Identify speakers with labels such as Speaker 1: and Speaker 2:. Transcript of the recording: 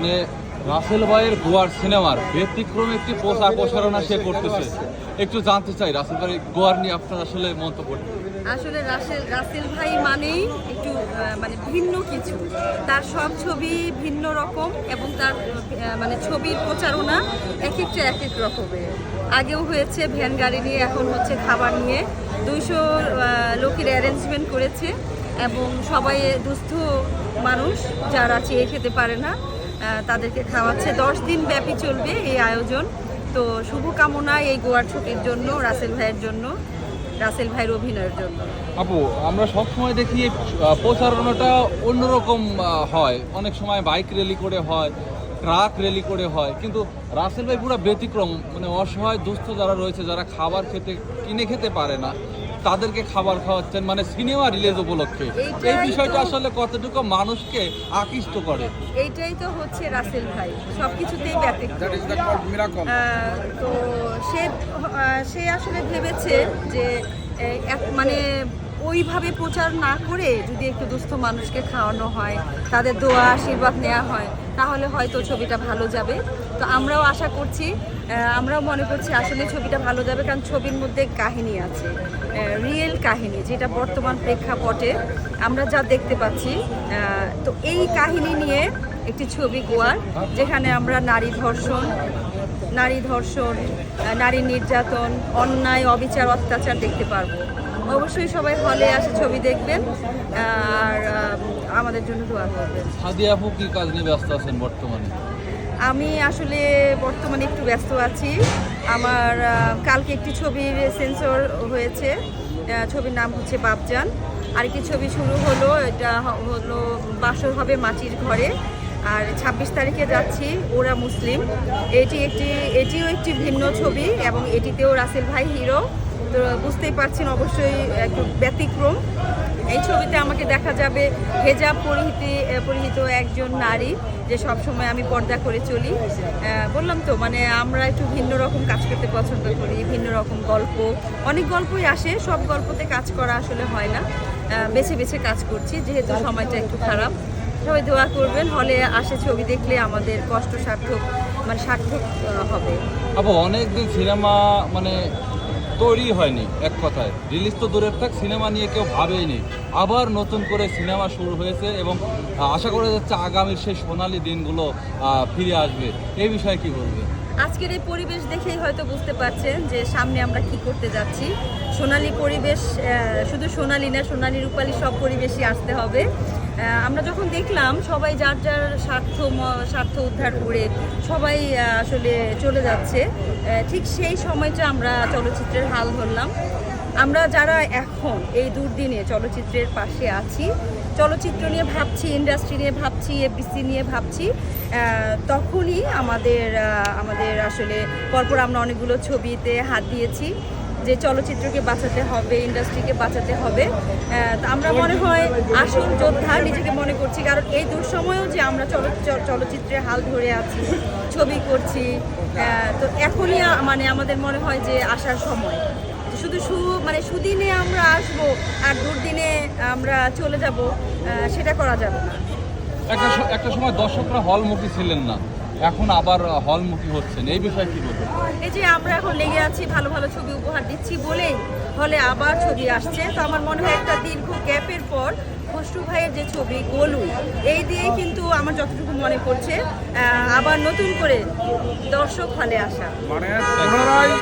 Speaker 1: মানে রাসেল ভাইয়ের গোয়ার সিনেমার ব্যতিক্রম একটি পোশাক প্রসারণা সে করতেছে। একটু জানতে চাই, রাসেল ভাই গোয়ার নিয়ে আপনার আসলে মন্তব্য
Speaker 2: আসলে রাসেল রাসেল ভাই মানেই একটু মানে ভিন্ন কিছু। তার সব ছবি ভিন্ন রকম এবং তার মানে ছবির প্রচারণা এক একটা এক এক রকমের। আগেও হয়েছে ভ্যান গাড়ি নিয়ে, এখন হচ্ছে খাবার নিয়ে। দুইশো লোকের অ্যারেঞ্জমেন্ট করেছে এবং সবাই দুস্থ মানুষ, যারা চেয়ে খেতে পারে না। তাদেরকে খাওয়াচ্ছে। দশ দিন ব্যাপী চলবে এই আয়োজন। তো শুভকামনা এই গোয়ার ছুটির জন্য, রাসেল ভাইয়ের জন্য, রাসেল ভাইয়ের অভিনয়ের জন্য।
Speaker 1: আপু, আমরা সব সময় দেখি প্রচারণাটা অন্যরকম হয়। অনেক সময় বাইক র্যালি করে হয় ট্রাক র্যালি করে হয়। কিন্তু রাসেল ভাই পুরো ব্যতিক্রম মানে অসহায়, দুস্থ যারা রয়েছে, যারা খাবার খেতে, কিনে খেতে পারে না। তাদেরকে খাবার খাওয়াচ্ছেন মানে সিনেমা রিলিজ উপলক্ষে। এই বিষয়টা আসলে কতটুকু মানুষকে আকৃষ্ট করে?
Speaker 2: এইটাই তো হচ্ছে রাসেল ভাই সবকিছুতেই ব্যতিক্রম। তো সে সে আসলে ভেবেছে যে এক- মানে ওইভাবে প্রচার না করে যদি একটু দুস্থ মানুষকে খাওয়ানো হয়, তাদের দোয়া, আশীর্বাদ নেওয়া হয়, তাহলে হয়তো ছবিটা ভালো যাবে। তো আমরাও আশা করছি আমরাও মনে করছি আসলে ছবিটা ভালো যাবে, কারণ ছবির মধ্যে কাহিনী আছে রিয়েল কাহিনী, যেটা বর্তমান প্রেক্ষাপটে আমরা যা দেখতে পাচ্ছি তো এই কাহিনী নিয়ে একটি ছবি গোয়ার, যেখানে আমরা নারী ধর্ষণ নারী ধর্ষণ নারী নির্যাতন, অন্যায়, অবিচার, অত্যাচার দেখতে পারব। অবশ্যই সবাই হলে আসে ছবি দেখবেন আর আমাদের জন্য দোয়া করবেন।
Speaker 1: সাদিয়া আপু কি কাজ নিয়ে ব্যস্ত আছেন বর্তমানে?
Speaker 2: আমি আসলে বর্তমানে একটু ব্যস্ত আছি। আমার কালকে একটি ছবির সেন্সর হয়েছে ছবির নাম হচ্ছে বাপজান। আরেকটি ছবি শুরু হলো এটা হলো বাসর হবে মাটির ঘরে। আর ছাব্বিশ তারিখে যাচ্ছি ওরা মুসলিম। এটি একটি এটিও একটি ভিন্ন ছবি এবং এটিতেও রাসেল ভাই হিরো তো বুঝতেই পারছেন অবশ্যই একটু ব্যতিক্রম। এই ছবিতে আমাকে দেখা যাবে হেজাব পরিহিত পরিহিত একজন নারী যে সব সময় আমি পর্দা করে চলি। বললাম তো মানে আমরা একটু ভিন্ন রকম কাজ করতে পছন্দ করি, ভিন্ন রকম গল্প। অনেক গল্পই আসে, সব গল্পতে কাজ করা আসলে হয় না। বেছে বেছে কাজ করছি, যেহেতু সময়টা একটু খারাপ। সবাই দোয়া করবেন, হলে আসে ছবি দেখলে আমাদের কষ্ট সার্থক মানে সার্থক হবে।
Speaker 1: অনেকদিন সিনেমা মানে তৈরি হয়নি এক কথায়। রিলিজ তো দূরের থাক, সিনেমা নিয়ে কেউ ভাবেইনি আবার নতুন করে সিনেমা শুরু হয়েছে এবং আশা করা যাচ্ছে আগামীর সেই সোনালি দিনগুলো ফিরে আসবে। এই বিষয়ে কি বলবে
Speaker 2: আজকের এই পরিবেশ দেখেই হয়তো বুঝতে পারছেন যে সামনে আমরা কি করতে যাচ্ছি। সোনালি পরিবেশ শুধু সোনালি না, সোনালি রূপালি সব পরিবেশই আসতে হবে। আমরা যখন দেখলাম সবাই যার যার স্বার্থ স্বার্থ উদ্ধার করে সবাই আসলে চলে যাচ্ছে। ঠিক সেই সময়টা আমরা চলচ্চিত্রের হাল ধরলাম। আমরা যারা এখন এই দুর্দিনে চলচ্চিত্রের পাশে আছি, চলচ্চিত্র নিয়ে ভাবছি ইন্ডাস্ট্রি নিয়ে ভাবছি এফবিসি নিয়ে ভাবছি তখনই আমাদের আমাদের আসলে পরপর আমরা অনেকগুলো ছবিতে হাত দিয়েছি। যে চলচ্চিত্রকে বাঁচাতে হবে, ইন্ডাস্ট্রিকে বাঁচাতে হবে। আমরা মনে হয় আসল যোদ্ধা নিজেকে মনে করছি, কারণ এই দুঃসময়েও যে আমরা চল- চলচ্চিত্রে হাল ধরে আছি, ছবি করছি তো এখনই মানে আমাদের মনে হয় যে আসার সময়। শুধু সু মানে সুদিনে আমরা আসব আর দুর্দিনে আমরা চলে যাব সেটা করা যাবে না।
Speaker 1: একটা একটা সময় দর্শকরা হলমুখী ছিলেন না। এখন আবার হলমুখী হচ্ছেন। এই বিষয়ে কি বলবেন?
Speaker 2: এই যে আমরা এখন লেগে আছি ভালো ভালো ছবি উপহার দিচ্ছি বলে হলে আবার ছবি আসছে। তো আমার মনে হয় একটা দীর্ঘ গ্যাপের পর খসরু ভাইয়ের যে ছবি গোলু এই দিয়ে কিন্তু আমার যতটুকু মনে পড়ছে আবার নতুন করে দর্শক হলে আসা।
Speaker 3: মানে পুনরায়